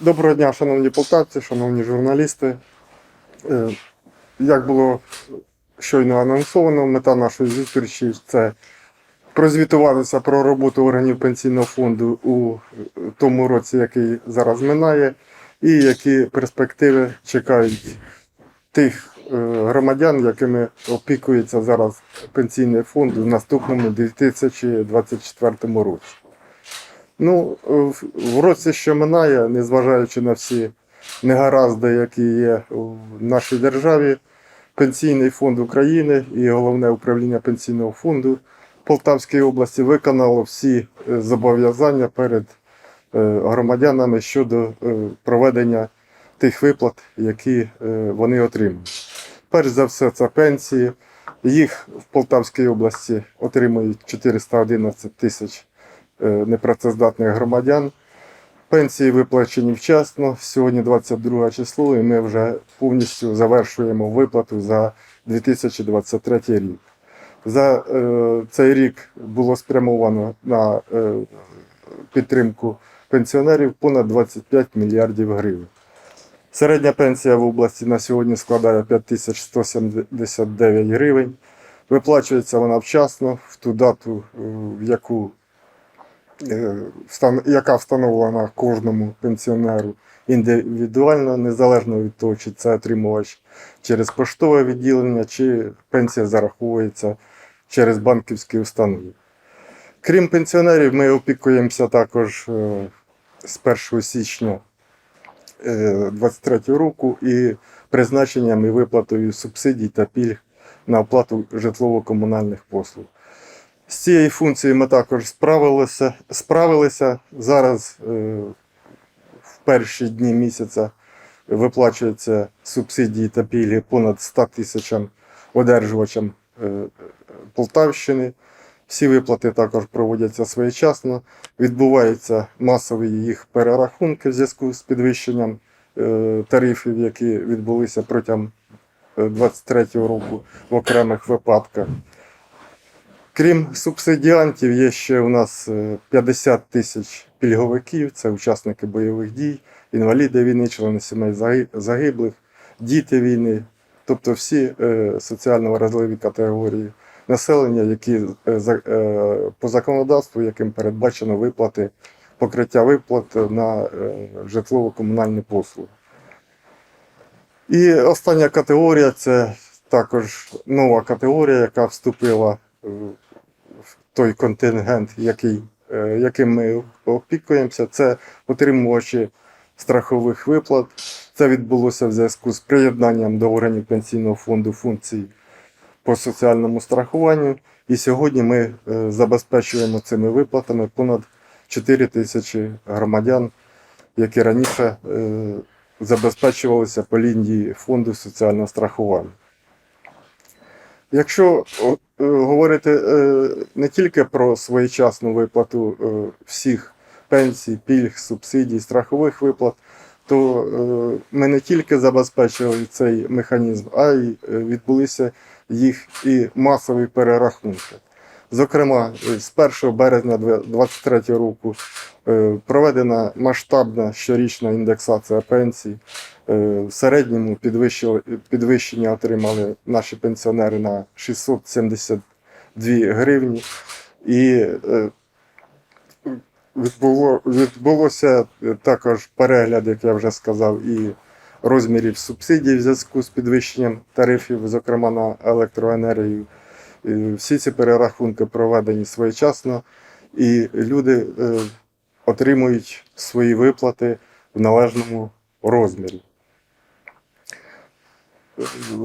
Доброго дня, шановні полтавці, шановні журналісти. Е, Як було щойно анонсовано, мета нашої зустрічі це прозвітуватися про роботу органів пенсійного фонду у тому році, який зараз минає, і які перспективи чекають тих е, громадян, якими опікується зараз пенсійний фонд у наступному 2024 році. Ну, в- в році, що минає, незважаючи на всі негаразди, які є в нашій державі, Пенсійний фонд України і головне управління пенсійного фонду Полтавської області виконало всі е, зобов'язання перед е, громадянами щодо е, проведення тих виплат, які е, вони отримують. Перш за все, це пенсії. Їх в Полтавській області отримують 411 тисяч е, непрацездатних громадян. Пенсії виплачені вчасно. Сьогодні 22 число, і ми вже повністю завершуємо виплату за 2023 рік. За е, цей рік було спрямовано на е, підтримку пенсіонерів понад 25 мільярдів гривень. Середня пенсія в області на сьогодні складає 5179 гривень. Виплачується вона вчасно в ту дату, е, в яку е, яка встановлена кожному пенсіонеру індивідуально, незалежно від того, чи це отримувач через поштове відділення, чи пенсія зараховується через банківські установи. Крім пенсіонерів, ми опікуємося також е, з 1 січня 2023 року і призначенням і виплатою субсидій та пільг на оплату житлово-комунальних послуг. З цією функцією ми також справилися. справилися. Зараз е, в перші дні місяця виплачуються субсидії та пільги понад 100 тисячам одержувачам е, Полтавщини. Всі виплати також проводяться своєчасно. Відбуваються масові їх перерахунки в зв'язку з підвищенням е, тарифів, які відбулися протягом 2023 року в окремих випадках. Крім субсидіантів, є ще у нас е, 50 тисяч пільговиків, це учасники бойових дій, інваліди війни, члени сімей загиблих, діти війни, тобто всі е, соціально вразливі категорії населення, які е, е, по законодавству, яким передбачено виплати, покриття виплат на е, житлово-комунальні послуги. І остання категорія це також нова категорія, яка вступила е, той контингент, який, е, яким ми опікуємося. Це отримувачі страхових виплат. Це відбулося в зв'язку з приєднанням до органів пенсійного фонду функцій по соціальному страхуванню. І сьогодні ми е, забезпечуємо цими виплатами понад 4 тисячі громадян, які раніше е, забезпечувалися по лінії фонду соціального страхування. Якщо е, говорити е, не тільки про своєчасну виплату е, всіх пенсій, пільг, субсидій, страхових виплат, то ми не тільки забезпечили цей механізм, а й відбулися їх і масові перерахунки. Зокрема, з 1 березня 2023 року е, проведена масштабна щорічна індексація пенсій. Е, В середньому підвищення отримали наші пенсіонери на 672 гривні. І е, відбулося також перегляд, як я вже сказав, і розмірів субсидій в зв'язку з підвищенням тарифів, зокрема на електроенергію. І Всі ці перерахунки проведені своєчасно, і люди е, отримують свої виплати в належному розмірі.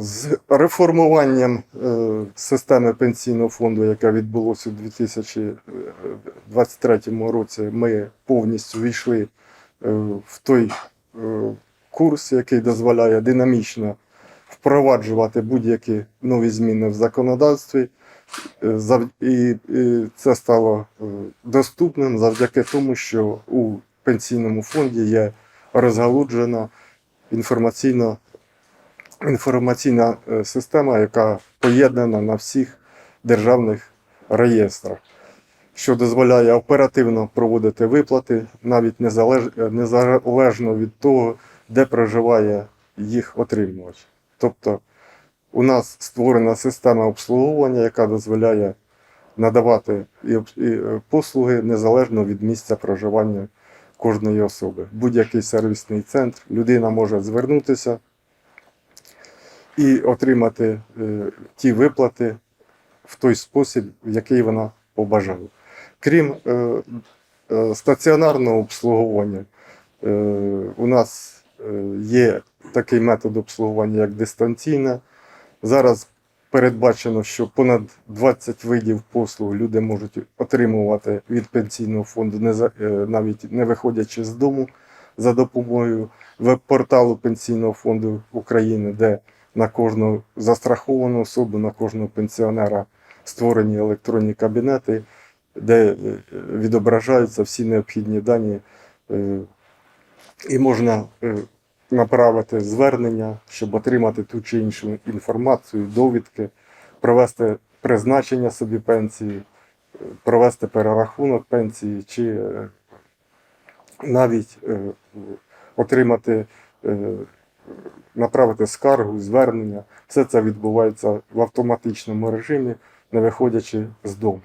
З реформуванням е, системи пенсійного фонду, яке відбулося у 2023 році, ми повністю війшли е, в той е, курс, який дозволяє динамічно впроваджувати будь-які нові зміни в законодавстві. Е, І, це стало е, доступним завдяки тому, що у пенсійному фонді є розгалуджена інформаційно інформаційна е, система, яка поєднана на всіх державних реєстрах. що дозволяє оперативно проводити виплати, навіть незалежно від того, де проживає їх отримувач. Тобто у нас створена система обслуговування, яка дозволяє надавати і е, послуги незалежно від місця проживання кожної особи. Будь-який сервісний центр, людина може звернутися і отримати е, ті виплати в той спосіб, в який вона побажала. Крім е, стаціонарного обслуговування, у нас є такий метод обслуговування, як дистанційне. Зараз передбачено, що понад 20 видів послуг люди можуть отримувати від пенсійного фонду, е, навіть не виходячи з дому за допомогою веб-порталу Пенсійного фонду України, де на кожну застраховану особу, на кожного пенсіонера створені електронні кабінети, де е, відображаються всі необхідні дані, е, і можна направити звернення, щоб отримати ту чи іншу інформацію, довідки, провести призначення собі пенсії, провести перерахунок пенсії, чи е, навіть е, отримати, е, направити скаргу, звернення. Все це відбувається в автоматичному режимі, не виходячи з дому.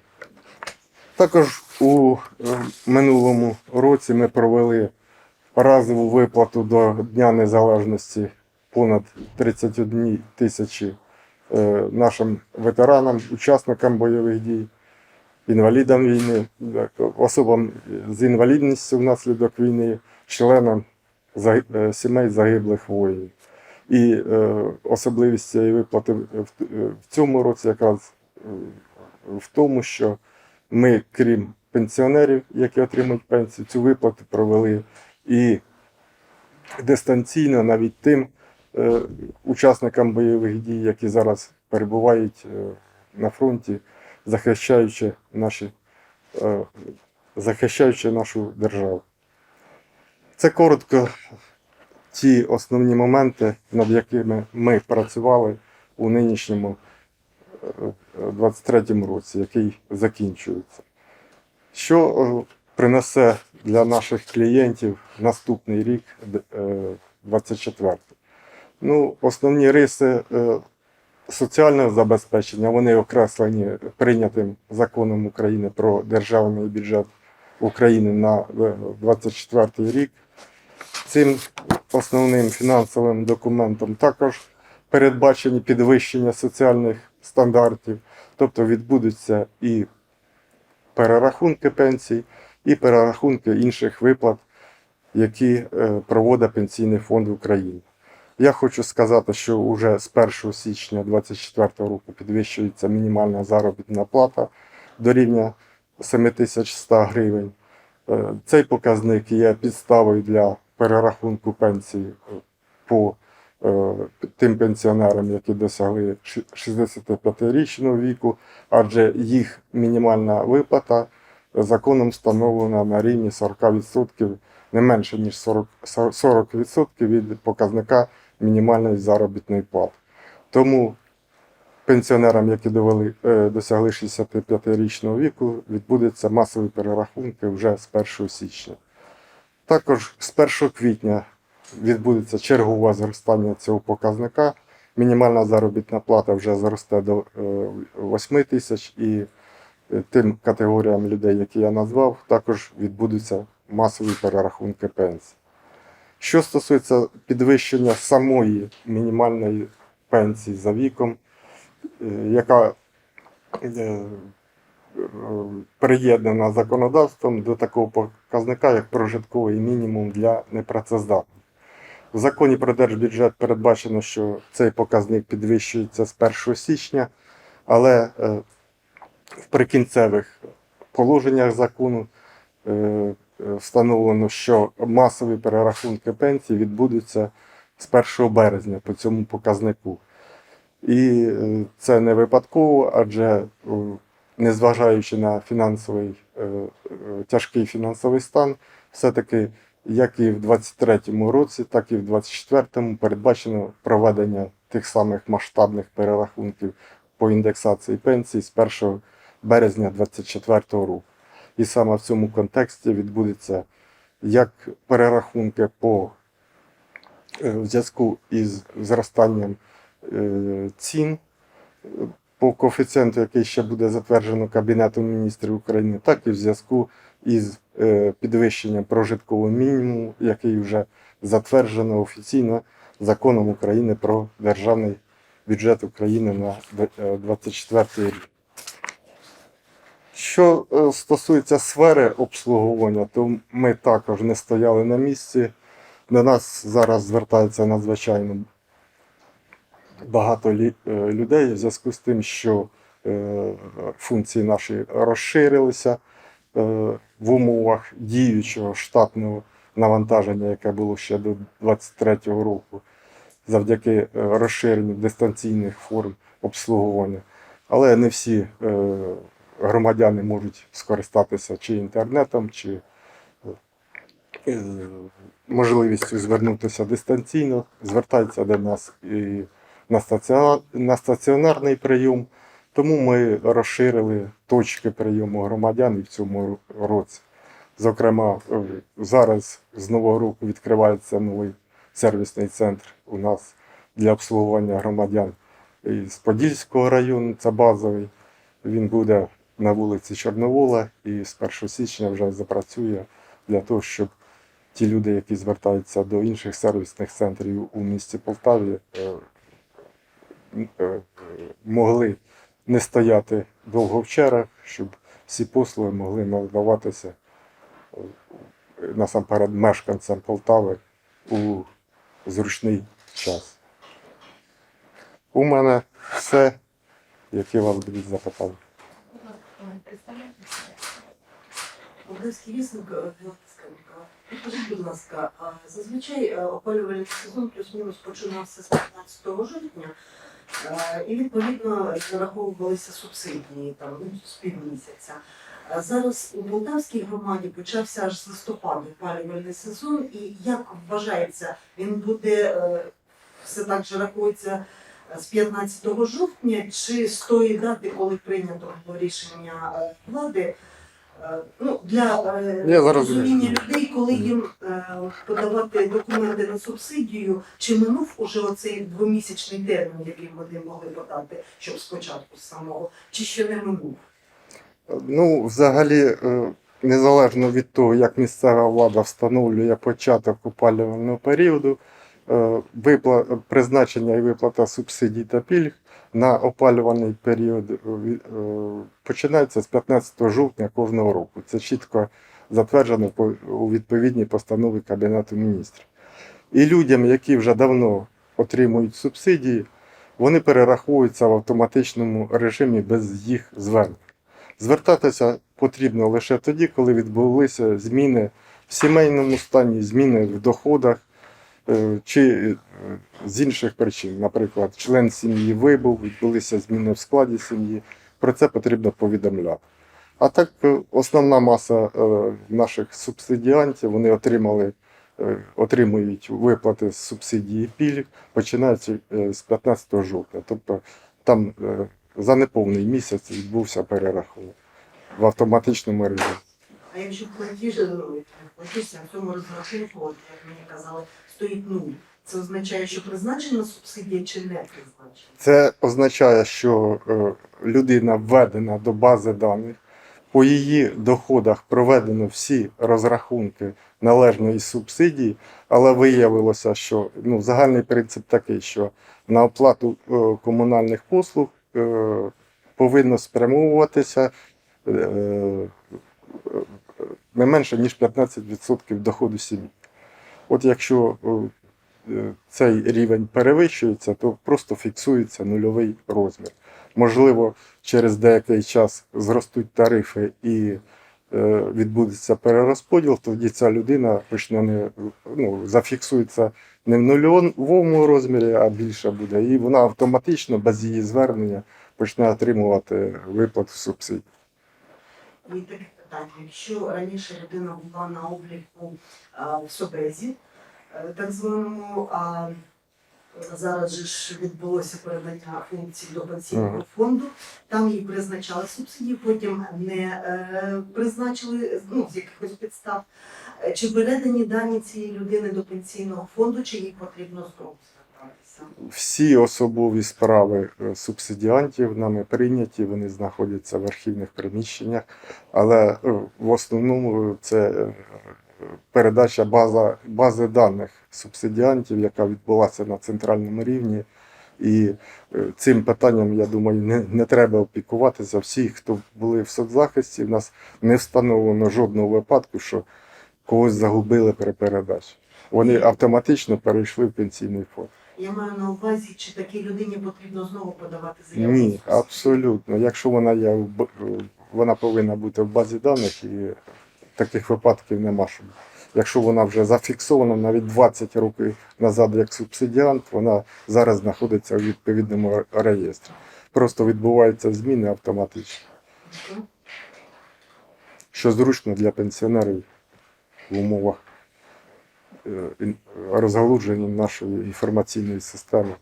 Також у минулому році ми провели разову виплату до Дня Незалежності понад 31 тисячі е, нашим ветеранам, учасникам бойових дій, інвалідам війни, особам з інвалідністю внаслідок війни, членам е, сімей загиблих воїнів. І е, особливість цієї виплати в, цьому році якраз в тому, що ми, крім пенсіонерів, які отримують пенсію, цю виплату провели і дистанційно навіть тим е, учасникам бойових дій, які зараз перебувають е, на фронті, захищаючи, наші, е, захищаючи нашу державу. Це коротко ті основні моменти, над якими ми працювали у нинішньому е, 23-му році, який закінчується. Що е, принесе для наших клієнтів наступний рік, е, 24 Ну, основні риси е, соціального забезпечення, вони окреслені прийнятим законом України про державний бюджет України на е, 24 рік. Цим основним фінансовим документом також передбачені підвищення соціальних стандартів, тобто відбудуться і перерахунки пенсій, і перерахунки інших виплат, які е, проводить Пенсійний фонд України. Я хочу сказати, що вже з 1 січня 2024 року підвищується мінімальна заробітна плата до рівня 7100 гривень. Е, Цей показник є підставою для перерахунку пенсії е, по тим пенсіонерам, які досягли ши- 65-річного віку, адже їх мінімальна виплата законом встановлена на рівні 40%, не менше ніж 40%, 40% від показника мінімальної заробітної плати. Тому пенсіонерам, які довели, е, досягли 65-річного віку, відбудуться масові перерахунки вже з 1 січня. Також з 1 квітня відбудеться чергове зростання цього показника. Мінімальна заробітна плата вже зросте до е, 8 тисяч і е, тим категоріям людей, які я назвав, також відбудуться масові перерахунки пенсій. Що стосується підвищення самої мінімальної пенсії за віком, е, яка е, е, приєднана законодавством до такого показника, як прожитковий мінімум для непрацездатних. В законі про держбюджет передбачено, що цей показник підвищується з 1 січня, але е, в прикінцевих положеннях закону е, встановлено, що масові перерахунки пенсій відбудуться з 1 березня по цьому показнику. І е, це не випадково, адже е, незважаючи на фінансовий тяжкий фінансовий стан, все-таки як і в 23-му році, так і в 24-му передбачено проведення тих самих масштабних перерахунків по індексації пенсій з 1 березня 2024 року. І саме в цьому контексті відбудеться як перерахунки по е, в зв'язку із зростанням е, цін е, по коефіцієнту, який ще буде затверджено Кабінетом міністрів України, так і в зв'язку із е, підвищенням прожиткового мінімуму, який вже затверджено офіційно законом України про державний бюджет України на 2024 рік. Що е, стосується сфери обслуговування, то ми також не стояли на місці. До нас зараз звертається надзвичайно багато е, людей в зв'язку з тим, що е, функції наші розширилися в умовах діючого штатного навантаження, яке було ще до 2023 року, завдяки розширенню дистанційних форм обслуговування. Але не всі громадяни можуть скористатися чи інтернетом, чи е, можливістю звернутися дистанційно, звертаються до нас і на, стаціонарний прийом. Тому ми розширили точки прийому громадян і в цьому році. Зокрема, е, зараз з нового року відкривається новий сервісний центр у нас для обслуговування громадян з Подільського району, це базовий. Він буде на вулиці Чорновола і з 1 січня вже запрацює для того, щоб ті люди, які звертаються до інших сервісних центрів у місті Полтаві, е, е, могли не стояти довго в чергах, щоб всі послуги могли надаватися е, насамперед мешканцям Полтави у зручний час. У мене все, які у вас будуть запитання. Одеський вісник. Підкажіть, будь ласка, зазвичай е, опалювальний сезон плюс-мінус починався з 15 жовтня, е, і відповідно зараховувалися субсидії там ну, з півмісяця. Зараз у Полтавській громаді почався аж з листопада опалювальний сезон, і як вважається, він буде е, все так же рахується з 15 жовтня, чи з тої дати, коли прийнято було рішення е, влади? Е, Ну, для е, розуміння людей, коли їм подавати документи на субсидію, чи минув уже оцей двомісячний термін, який вони могли подати, щоб спочатку самого, чи ще не минув? Ну, взагалі, незалежно від того, як місцева влада встановлює початок опалювального періоду. Призначення і виплата субсидій та пільг на опалювальний період е, е, починається з 15 жовтня кожного року. Це чітко затверджено у відповідній постанові Кабінету міністрів. І людям, які вже давно отримують субсидії, вони перераховуються в автоматичному режимі без їх звернень. Звертатися потрібно лише тоді, коли відбулися зміни в сімейному стані, зміни в доходах е, чи е, з інших причин. Наприклад, член сім'ї вибув, відбулися зміни в складі сім'ї. Про це потрібно повідомляти. А так, е, основна маса е, наших субсидіантів вони отримали, е, отримують виплати з субсидії пільг, починаючи е, з 15 жовтня. Тобто там е, за неповний місяць відбувся перерахунок в автоматичному режимі. А якщо платіж платіж на цьому розрахунку, як мені казали, стоїть нуль, це означає, що призначена субсидія чи не призначена? Це означає, що е, людина введена до бази даних, по її доходах проведено всі розрахунки належної субсидії, але виявилося, що ну, загальний принцип такий, що на оплату е, комунальних послуг е, повинно спрямовуватися не менше, ніж 15% доходу сім'ї. От якщо е, е, цей рівень перевищується, то просто фіксується нульовий розмір. Можливо, через деякий час зростуть тарифи і е, відбудеться перерозподіл, тоді ця людина почне не ну, зафіксується не в нульовому розмірі, а більше буде. І вона автоматично без її звернення почне отримувати виплату субсидій. Питання. Якщо раніше людина була на обліку в СОБЕЗі, е, так званому, а Зараз же ж відбулося передання функцій до пенсійного фонду. Там їй призначали субсидії, потім не е, призначили ну, з якихось підстав. Чи передані дані цієї людини до пенсійного фонду, чи їй потрібно звертатися? Всі особові справи е, субсидіантів нами прийняті, вони знаходяться в архівних приміщеннях, але е, в основному це е, передача база, бази даних субсидіантів, яка відбулася на центральному рівні. І цим питанням, я думаю, не, не треба опікуватися. Всі, хто були в соцзахисті, в нас не встановлено жодного випадку, що когось загубили при передачі. Вони автоматично перейшли в пенсійний фонд. Я маю на увазі, чи такій людині потрібно знову подавати заяву? Ні, абсолютно. Якщо вона є, в б- вона повинна бути в базі даних, і таких випадків нема. Щоб. Якщо вона вже зафіксована навіть 20 років назад як субсидіант, вона зараз знаходиться у відповідному реєстрі. Просто відбуваються зміни автоматично, що зручно для пенсіонерів в умовах е, розгалудження нашої інформаційної системи,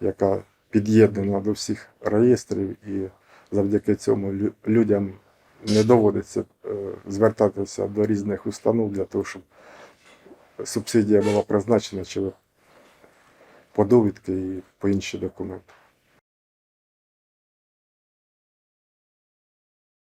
яка під'єднана до всіх реєстрів, і завдяки цьому людям не доводиться е, звертатися до різних установ для того, щоб субсидія була призначена чи по довідки і по інші документи.